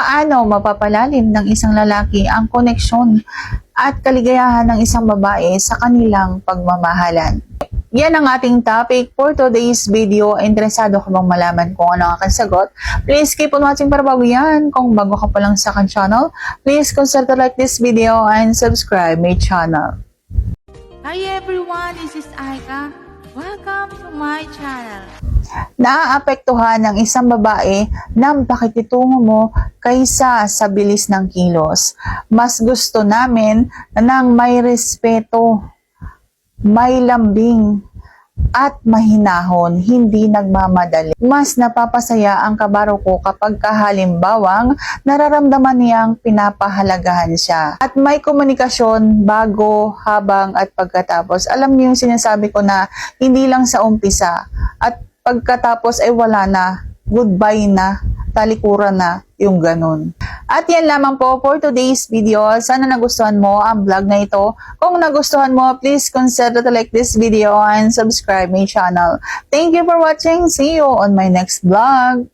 Paano mapapalalim ng isang lalaki ang koneksyon at kaligayahan ng isang babae sa kanilang pagmamahalan? Yan ang ating topic for today's video. Interesado ka bang malaman kung ano ang aking sagot? Please keep on watching para bago yan. Kung bago ka pa lang sa aking channel, please consider to like this video and subscribe my channel. Hi everyone, this is Aika. Welcome to my channel. Naaapektuhan ng isang babae ng pakikitungo mo kaysa sa bilis ng kilos. Mas gusto namin ng may respeto, may lambing, at mahinahon, hindi nagmamadali. Mas napapasaya ang kabaro ko kapag kahalimbawang nararamdaman niyang pinapahalagahan siya. At may komunikasyon bago, habang at pagkatapos. Alam niyo yung sinasabi ko na hindi lang sa umpisa at pagkatapos ay wala na, goodbye na, talikuran na, yung ganun. At yan lamang po for today's video. Sana nagustuhan mo ang vlog na ito. Kung nagustuhan mo, please consider to like this video and subscribe my channel. Thank you for watching. See you on my next vlog.